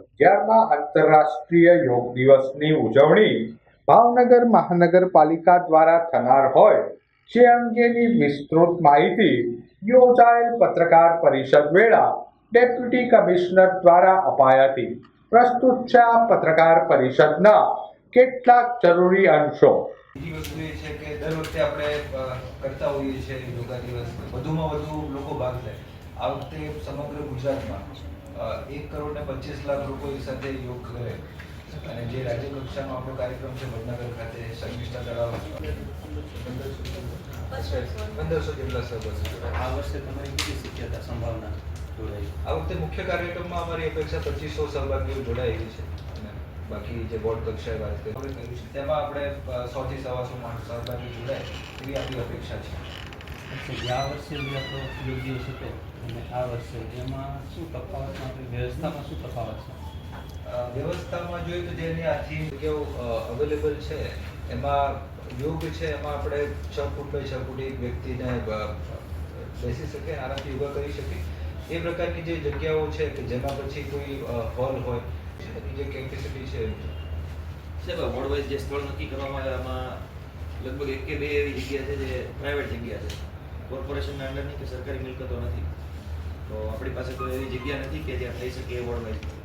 અગિયારમા આંતરરાષ્ટ્રીય યોગ દિવસની ઉજવણી ભાવનગર મહાનગરપાલિકા દ્વારા થનાર હોય, જે અંગેની વિસ્તૃત માહિતી યોજાયેલ પત્રકાર પરિષદ વેળા ડેપ્યુટી કમિશનર દ્વારા અપાઈ હતી. પ્રસ્તુત છે આ પત્રકાર પરિષદના કેટલાક જરૂરી અંશો. બીજી વસ્તુ એ છે કે દર વખતે આપણે કરતા હોઈએ છીએ યોગા દિવસ. વધુમાં વધુ લોકો ભાગ લે. આ વખતે સમગ્ર ગુજરાતમાં એક કરોડ ને પચીસ લાખ લોકો એક સાથે યોગ કરે. અને જે રાજ્ય કક્ષાનો આપણો કાર્યક્રમ છે વડનગર ખાતે શર્મિષ્ઠા તળાવ. પંદરસો જેટલા સભ્યો આ વર્ષે તમારી કેટલી શક્યતા સંભાવના જોડાઈ? આ વખતે મુખ્ય કાર્યક્રમમાં અમારી અપેક્ષા પચીસો સહભાગીઓ જોડાયેલી છે. બાકી જે બોર્ડ કક્ષાએ વાત કરી તેમાં આપણે સો થી સવાસો માણસ સહભાગી જોડાય એવી આપણી અપેક્ષા છે. અચ્છા ગયા વર્ષે જે આપણો યોગ દિવસ હતો અને આ વર્ષે એમાં શું તફાવત આપણી વ્યવસ્થામાં શું તફાવત છે? વ્યવસ્થામાં જોઈએ તો જેની આ થીમ જગ્યાઓ અવેલેબલ છે એમાં યોગ છે એમાં આપણે છ ફૂટ બાય છ ફૂટ એક વ્યક્તિને બેસી શકે આરામથી યોગા કરી શકે. એ પ્રકારની જે જગ્યાઓ છે કે જેમાં પછી કોઈ હોલ હોય એની જે કેપેસિટી છે સાહેબ વોર્ડ વાઇઝ જે સ્થળ નક્કી કરવામાં આવે એમાં લગભગ એક કે બે એવી જગ્યા છે જે પ્રાઇવેટ જગ્યા છે. કોર્પોરેશનના અંડરની કે સરકારી મિલકતો નથી. તો આપણી પાસે કોઈ એવી જગ્યા નથી કે જ્યાં થઈ શકે એ વોર્ડ વાઇઝ.